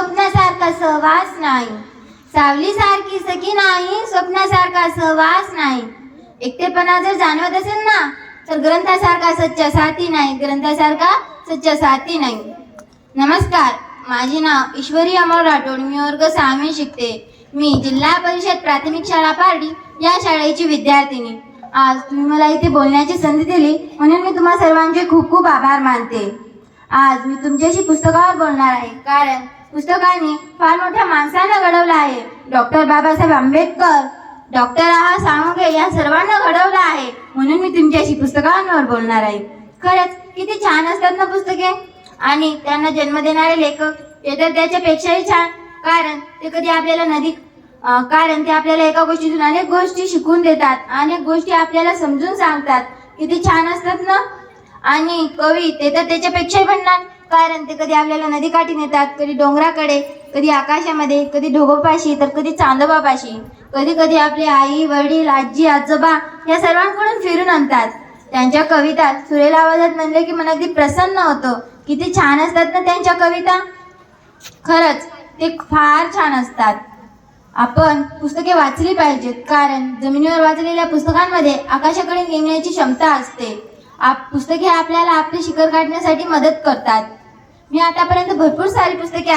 स्वप्नासारखा सहवास नाही. सावलीसारखी सखी नाही स्वप्नासारखा सहवास नाही. एकटेपणा जर जाणवत असेल ना तर ग्रंथासारखा सच्चा साथी नाही ग्रंथासारखा सच्चा साथी नाही. नमस्कार माझे नाव ईश्वरी अमोल राठोड मी वर्ग सहावी शिकते. मी जिल्हा परिषद प्राथमिक शाळा पारडी या शाळेची विद्यार्थिनी. आज तुम्ही मला इथे बोलण्याची संधी दिली म्हणून मी तुम्हा सर्वांचे खूप खूप आभार मानते. आज मी तुमच्याशी पुस्तकावर बोलणार आहे कारण पुस्तकाने फार मोठ्या माणसांना घडवलं आहे. डॉक्टर बाबासाहेब आंबेडकर डॉक्टर आहा साळुंखे या सर्वांना घडवलं आहे. म्हणून मी तुमच्याशी पुस्तकांवर बोलणार आहे. खरंच किती छान असतात ना पुस्तके. आणि त्यांना जन्म देणारे लेखक ते तर त्याच्यापेक्षाही छान. कारण ते कधी आपल्याला नदी कारण ते आपल्याला एका गोष्टीतून अनेक गोष्टी शिकून देतात. अनेक गोष्टी आपल्याला समजून सांगतात. किती छान असतात ना? आणि कवी ते तर त्याच्यापेक्षाही म्हणणार कारण ते कधी आपल्याला नदीकाठी नेतात कधी डोंगराकडे कधी आकाशामध्ये कधी ढोगोपाशी तर कधी चांदोबापाशी. कधी कधी आपले आई वडील आजी आजोबा या सर्वांकडून फिरून आणतात. त्यांच्या कविता सुरेल आवाजात म्हणले की मन अगदी प्रसन्न होतं. किती छान असतात ना त्यांच्या कविता. खरंच ते फार छान असतात. आपण पुस्तके वाचली पाहिजेत कारण जमिनीवर वाचलेल्या पुस्तकांमध्ये आकाशाकडे नेण्याची क्षमता असते. आप पुस्तके आपल्याला आपले शिखर काढण्यासाठी मदत करतात. मी आतापर्यंत भरपूर सारी पुस्तके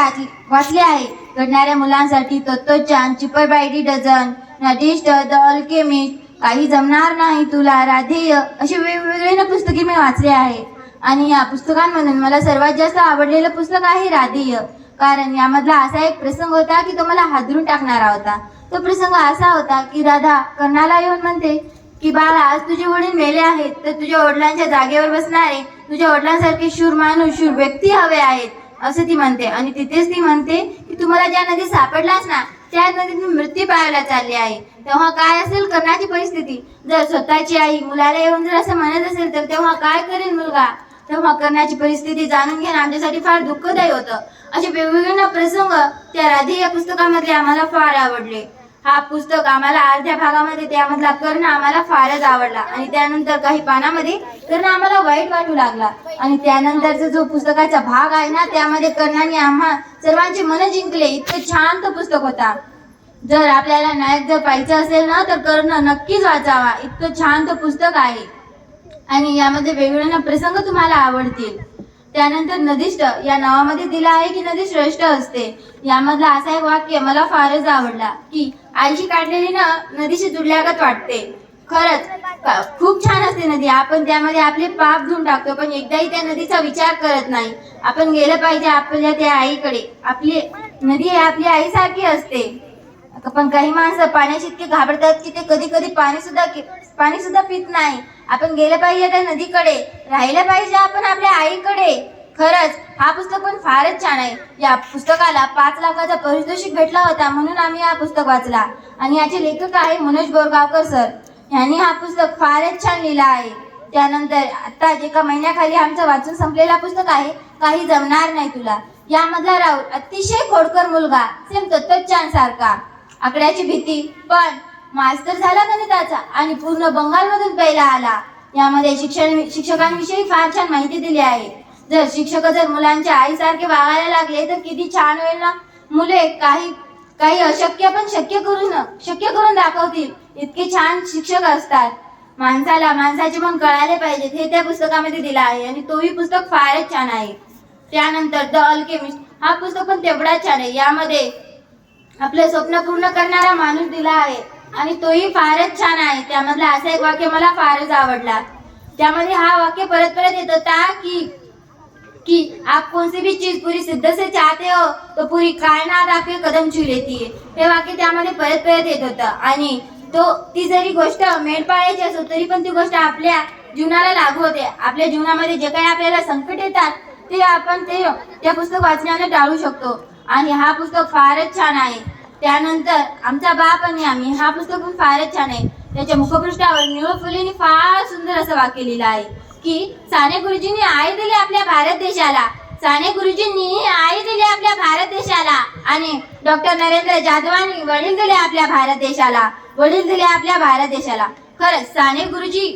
वाचली आहे. घडणाऱ्या मुलांसाठी तत्वज्ञान चिपरबायडी डझन नदिष्ट द अल्केमिस्ट काही जमणार नाही तुला राधेय अशी वेगवेगळी पुस्तके मी वाचली आहे. आणि या पुस्तकांमधून मला सर्वात जास्त आवडलेलं पुस्तक आहे राधेय. कारण यामधला असा एक प्रसंग होता की तो मला हादरून टाकणारा होता. तो प्रसंग असा होता की राधा कर्णाला येऊन म्हणते की बाळा आज तुझे वडील मेले आहेत तर तुझ्या वडिलांच्या जागेवर बसणारे तुझ्या वडिलांसारखे शूर माणूस शूर व्यक्ती हवे आहेत असं ती म्हणते. आणि तिथेच ती म्हणते की तुम्हाला ज्या नदीत सापडलास ना त्या नदीत मी मृत्यू पाहायला चालली आहे. तेव्हा काय असेल कर्णाची परिस्थिती? जर स्वतःची आई मुलाला येऊन जर असं म्हणत असेल तर तेव्हा काय करेल मुलगा? तेव्हा कर्णाची परिस्थिती जाणून घेणं आमच्यासाठी फार दुःखदायी होतं. असे वेगवेगळे प्रसंग त्या राधे या पुस्तकामध्ये आम्हाला फार आवडले. हा पुस्तक आम्हाला अर्ध्या भागामध्ये त्यामधला कर्ण आम्हाला फारच आवडला. आणि त्यानंतर काही पानामध्ये कर्ण आम्हाला वाईट वाटू लागला. आणि त्यानंतरचा जो पुस्तकाचा भाग आहे ना त्यामध्ये कर्णाने आम्हा सर्वांचे मन जिंकले. इतकं छान तो पुस्तक होता. जर आपल्याला नायक जर पाहिजे असेल ना तर कर्ण नक्कीच वाचावा. इतकं छान तो पुस्तक आहे. आणि यामध्ये वेगवेगळ्या प्रसंग तुम्हाला आवडतील. त्यानंतर नदीष्ट या नावामध्ये दिला आहे की नदी श्रेष्ठ असते. यामधला असा एक वाक्य मला फारच आवडला की आईशी काढलेली ना नदीशी जुडल्यागत वाटते. खरंच खूप छान असते नदी. आपण त्यामध्ये आपले पाप धुवून टाकतो पण एकदाही त्या नदीचा विचार करत नाही. आपण गेलं पाहिजे आपल्या त्या आईकडे. आपली नदी आपली आईसारखी असते. पण काही माणसं पाण्याशी इतके घाबरतात की ते कधी कधी पाणी सुद्धा पाणी सुद्धा पित नाही. आपण गेलं पाहिजे त्या नदीकडे राहिलं पाहिजे आपण आपल्या आईकडे. खरंच हा पुस्तक पण फारच छान आहे. या पुस्तकाला पाच लाखाचा पारितोषिक भेटला होता म्हणून आम्ही हा पुस्तक वाचला. आणि याचे लेखक आहे मनोज बोरगावकर सर. यांनी हा पुस्तक फारच छान लिहिला आहे. त्यानंतर आता एका महिन्याखाली आमचं वाचून संपलेला पुस्तक आहे काही जमणार नाही तुला. यामधला राहुल अतिशय खोडकर मुलगा सेम तत्वज्ञान सारखा. आकड्याची भीती पण मास्तर झाला गणिताचा आणि पूर्ण बंगालमधून पहिला आला. यामध्ये शिक्षण शिक्षकांविषयी फार छान माहिती दिली आहे. जर शिक्षक जर मुलांच्या आईसारखे वागायला लागले तर किती छान होईल ना? मुले काही काही अशक्य पण शक्य करून शक्य करून दाखवतील. इतके छान शिक्षक असतात. माणसाला माणसाचे पण कळायला पाहिजेत हे त्या पुस्तकामध्ये दिलं आहे आणि तोही पुस्तक फारच छान आहे. त्यानंतर द अल्केमिस्ट हा पुस्तक पण तेवढाच छान आहे. यामध्ये आपले स्वप्न पूर्ण करणारा माणूस दिला आहे. आणि तोही फारच छान आहे. त्यामधला असा एक वाक्य मला फारच आवडला. त्यामध्ये हा वाक्य परत परत येत होता की कि आप कौन सी भी चीज पूरी सिद्ध से चाहते हो तो पूरी कायनात आपके कदम छू लेती है. हे वाक्य त्यामध्ये परत परत येत होतं. आणि तो ती जरी गोष्ट मेंढपाळायची असो तरी पण ती गोष्ट आपल्या जीवनाला लागू होते. आपल्या जीवनामध्ये जे काही आपल्याला संकट येतात ते आपण ते त्या पुस्तक वाचण्याने टाळू शकतो. आणि हा पुस्तक फारच छान आहे. त्यानंतर आमचा बाप आणि आम्ही हा पुस्तक पण फारच छान आहे. त्याच्या मुखपृष्ठावर निळ फुलेनी फार सुंदर असं वाक्य लिहिलं आहे की साने गुरुजींनी आई दिली आपल्या भारत देशाला. साने गुरुजींनी आई दिली आपल्या भारत देशाला. आणि डॉक्टर नरेंद्र जाधवांनी वडील दिले आपल्या भारत देशाला. वडील दिले आपल्या भारत देशाला. खरंच साने गुरुजी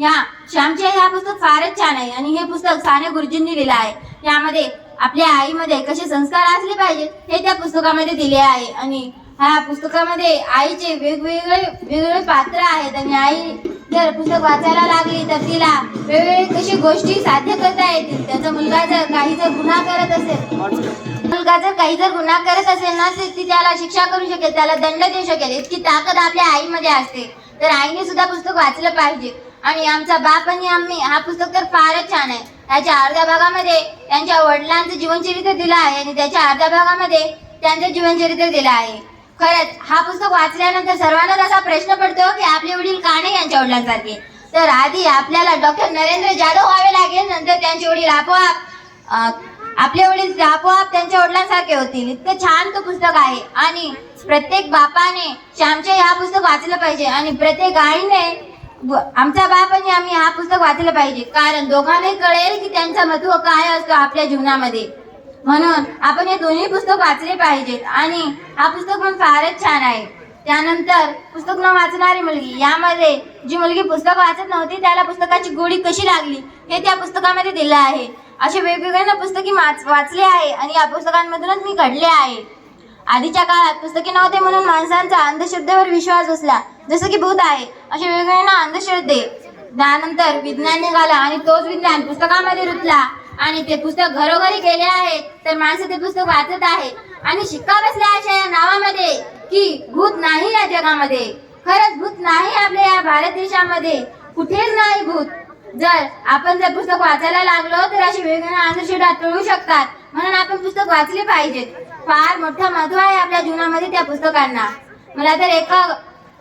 या श्यामचे आई हा पुस्तक फारच छान आहे. आणि हे पुस्तक साने गुरुजींनी लिहिलं आहे. यामध्ये आपल्या आईमध्ये कसे संस्कार असले पाहिजेत हे त्या पुस्तकामध्ये दिले आहे. आणि ह्या पुस्तकामध्ये आईचे वेगवेगळे वेगवेगळे पात्र आहेत. आणि आई जर पुस्तक वाचायला लागली तर तिला वेगवेगळे कशी गोष्टी साध्य करता येतील? त्याचा मुलगा जर काही जर गुन्हा करत असेल मुलगा जर काही जर गुन्हा करत असेल ना तर ती त्याला शिक्षा करू शकेल त्याला दंड देऊ शकेल. इतकी ताकद आपल्या आईमध्ये असते. तर आईने सुद्धा पुस्तक वाचलं पाहिजे. आणि आमचा बाप आणि आम्ही हा पुस्तक तर फारच छान आहे. त्याच्या अर्ध्या भागामध्ये त्यांच्या वडिलांचं जीवनचरित्र दिलं आहे आणि त्याच्या अर्ध्या भागामध्ये त्यांचं जीवनचरित्र दिलं आहे. खरंच हा पुस्तक वाचल्यानंतर सर्वांनाच असा प्रश्न पडतो की आपले वडील का नाही यांच्या वडिलांसारखे? तर आधी आपल्याला डॉक्टर नरेंद्र जाधव व्हावे लागेल नंतर त्यांचे वडील आपोआप आपले वडील आपोआप त्यांच्या वडिलांसारखे होतील. इतकं छान तो पुस्तक आहे आणि प्रत्येक बापाने श्यामचे हा पुस्तक वाचलं पाहिजे आणि प्रत्येक आईने आमचा बाप आणि आम्ही हा पुस्तक पुस्तक वाचलं पाहिजे. कारण दोघांनाही कळेल की त्यांचा महत्त्व काय असतो आपल्या जीवनामध्ये. म्हणून आपण हे दोन्ही पुस्तक वाचले पाहिजेत आणि हा पुस्तक पण फारच छान आहे. त्यानंतर पुस्तक न वाचणारी मुलगी यामध्ये जी मुलगी पुस्तक वाचत नव्हती त्याला पुस्तकाची गोडी कशी लागली हे त्या पुस्तकामध्ये दिलं आहे. असे वेगवेगळे पुस्तके वाच- वाचले आहे आणि या पुस्तकांमधूनच मी घडले आहे. आधीच्या काळात पुस्तके नव्हते म्हणून माणसांचा अंधश्रद्धेवर विश्वास बसला जसं की भूत आहे असे वेगवेगळे अंधश्रद्धे. त्यानंतर विज्ञान निघाला आणि तोच विज्ञान पुस्तकामध्ये रुतला. आणि ते पुस्तक घरोघरी गेले आहे तर माणसं ते पुस्तक वाचत आहे आणि शिक्का बसल्या अशा या नावामध्ये की भूत नाही या जगामध्ये. खरंच भूत नाही आपल्या या भारत देशामध्ये. कुठेच नाही भूत. जर आपण जर पुस्तक वाचायला लागलो तर अशी वेगवेगळ्या अंधश्रद्धा टळू शकतात. म्हणून आपण पुस्तक वाचले पाहिजेत. फार मोठं महत्त्व आहे आपल्या जीवनामध्ये त्या पुस्तकांना. मला तर एका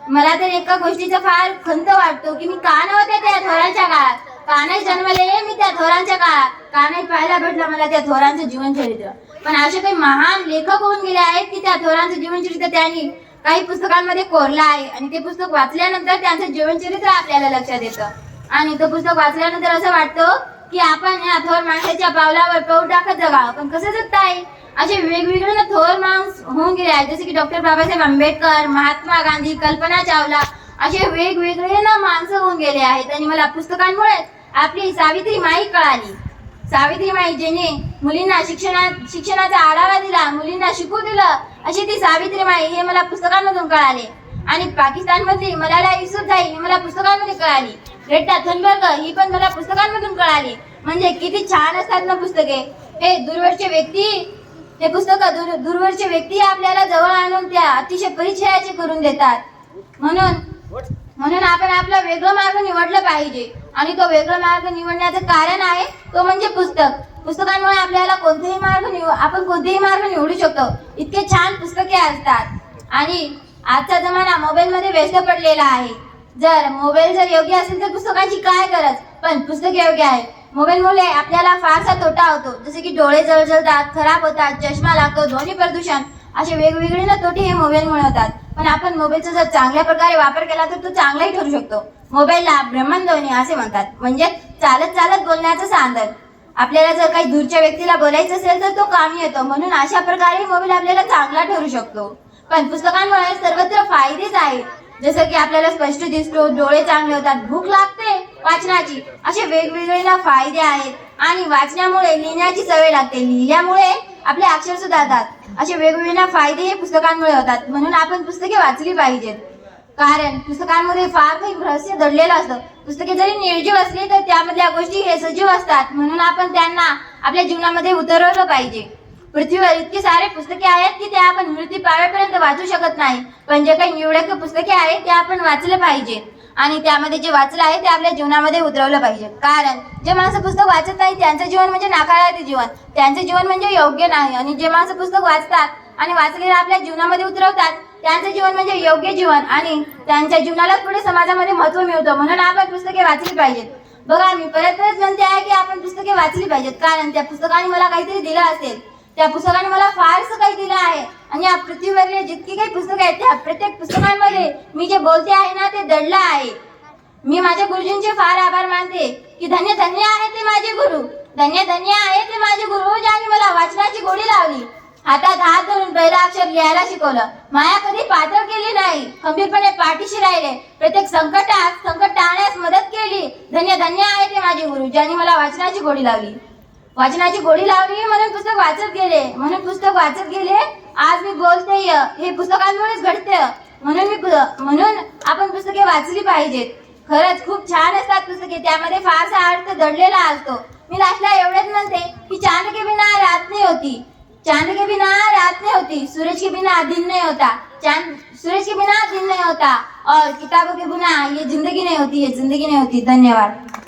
मला तर एका गोष्टीचा फार खंत वाटतो की मी का नव्हते त्या थोरांच्या काळात? का नाही जन्मले मी त्या थोरांच्या काळात? का नाही पाहायला भेटलं मला त्या थोरांचं जीवनचरित्र पण असे काही महान लेखक होऊन गेले आहेत की त्या थोरांचं जीवनचरित्र त्यांनी काही पुस्तकांमध्ये कोरलं आहे आणि ते पुस्तक वाचल्यानंतर त्यांचं जीवनचरित्र आपल्याला लक्षात येतं. आणि तो पुस्तक वाचल्यानंतर असं वाटतं की आपण या थोर माणसाच्या पावलावर पाऊल टाकत जगावं. पण कसं जगताय असे वेगवेगळे ना थोर माणूस होऊन गेले आहेत. जसे की डॉक्टर बाबासाहेब आंबेडकर महात्मा गांधी कल्पना चावला असे वेगवेगळे ना माणसं होऊन गेले आहेत. आणि मला पुस्तकांमुळे आपली सावित्री माई कळाली. सावित्री माई ज्याने मुलींना शिक्षणा शिक्षणाचा आढावा दिला मुलींना शिकू दिलं अशी ती सावित्री माई हे मला पुस्तकांमधून कळाले. आणि पाकिस्तानमधली मलाला युसुफजाई ही मला पुस्तकांमध्ये कळाली. ग्रेटा थनबर्ग ही पण मला पुस्तकांमधून कळाली. म्हणजे किती छान असतात ना पुस्तके. हे दूरवरचे व्यक्ती हे पुस्तक दूर दूरवरचे व्यक्ती आपल्याला जवळ आणून त्या अतिशय परिचयाचे करून देतात. म्हणून म्हणून आपण आपला वेगळं मार्ग निवडलं पाहिजे. आणि तो वेगळा मार्ग निवडण्याचं कारण आहे तो म्हणजे पुस्तक. पुस्तकांमुळे आपल्याला कोणतेही मार्ग निव आपण कोणतेही मार्ग निवडू शकतो. इतके छान पुस्तके असतात. आणि आजचा जमाना मोबाईलमध्ये व्यस्त पडलेला आहे. जर मोबाईल जर योग्य असेल तर पुस्तकांची काय गरज? पण पुस्तक योग्य आहे. मोबाईलमुळे आपल्याला फारसा तोटा होतो. जसे की डोळे जळजळतात खराब होतात चष्मा लागतो ध्वनी प्रदूषण असे वेगवेगळे ना तोटे हे मोबाईलमुळे होतात. पण आपण मोबाईलचा जर चांगल्या प्रकारे वापर केला तर तो चांगलाही ठरू शकतो. मोबाईलला ब्रह्मध्वनी असे म्हणतात. म्हणजे चालत चालत बोलण्याचं साधन आपल्याला जर काही दूरच्या व्यक्तीला बोलायचं असेल तर तो कामी येतो. म्हणून अशा प्रकारे मोबाईल आपल्याला चांगला ठरू शकतो. पण पुस्तकांमुळे सर्वत्र फायदेच आहेत. जसं की आपल्याला स्पष्ट दिसतो डोळे चांगले होतात भूक लागते वाचनाची. असे वेगवेगळे ना फायदे आहेत आणि वाचण्यामुळे लिहिण्याची सवय लागते. लिहिल्यामुळे आपले अक्षर सुधारतात. असे वेगवेगळे ना फायदे हे पुस्तकांमुळे होतात. म्हणून आपण पुस्तके वाचली पाहिजेत. कारण पुस्तकांमध्ये फार काही रहस्य दडलेलं असतं. पुस्तके जरी निर्जीव असली तर त्यामधल्या गोष्टी हे सजीव असतात. म्हणून आपण त्यांना आपल्या जीवनामध्ये उतरवलं पाहिजे. पृथ्वीवर इतके सारे पुस्तके आहेत की ते आपण मृत्यू पावेपर्यंत वाचू शकत नाही. पण जे काही निवडक पुस्तके आहेत ते आपण वाचलं पाहिजे. आणि त्यामध्ये जे वाचलं आहे ते आपल्या जीवनामध्ये उतरवलं पाहिजे. कारण जे माणसं पुस्तक वाचत नाही त्यांचं जीवन म्हणजे नाकारार्थी जीवन. त्यांचं जीवन म्हणजे योग्य नाही. आणि जे माणसं पुस्तक वाचतात आणि वाचलेलं आपल्या जीवनामध्ये उतरवतात त्यांचं जीवन म्हणजे योग्य जीवन. आणि त्यांच्या जीवनाला पुढे समाजामध्ये महत्त्व मिळतं. म्हणून आपण पुस्तके वाचली पाहिजेत. बघा मी परत परत म्हणते आहे की आपण पुस्तके वाचली पाहिजेत. कारण त्या पुस्तकाने मला काहीतरी दिलं असेल. त्या पुस्तकाने मला फारसं काही दिलं आहे. आणि या पृथ्वीवरील जितकी काही पुस्तकं आहेत त्या प्रत्येक पुस्तकांमध्ये मी जे बोलते आहे ना ते दडलं आहे. मी माझ्या गुरुजींचे फार आभार मानते की धन्य धन्य आहे ते माझे गुरु. धन्य धन्य आहे ते माझे गुरु ज्यांनी मला वाचनाची गोडी लावली. हातात हात धरून पहिला अक्षर लिहायला शिकवलं. माया कधी पातळ केली नाही खंबीरपणे पाठीशी राहिले. प्रत्येक संकटात संकट टाळण्यास मदत केली. धन्य धन्य आहे ते माझे गुरु ज्यांनी मला वाचनाची गोडी लावली. वाचनाची गोडी लावली म्हणून पुस्तक वाचत गेले. म्हणून पुस्तक वाचत गेले. आज मी बोलते हे पुस्तकांमुळेच घडते म्हणून मी म्हणून आपण पुस्तके वाचली पाहिजेत. खरंच खूप छान असतात पुस्तके. त्यामध्ये फारसा अर्थ दडलेला असतो. मी लास्टला एवढेच म्हणते की चांद के बिना रात नाही होती. चांद के बिना रात नहीं होती. सूरज के बिना दिन नहीं होता. चांद सूरज के बिना दिन नहीं होता. और किताबों के बिना ये जिंदगी नहीं होती ये जिंदगी नहीं होती. धन्यवाद.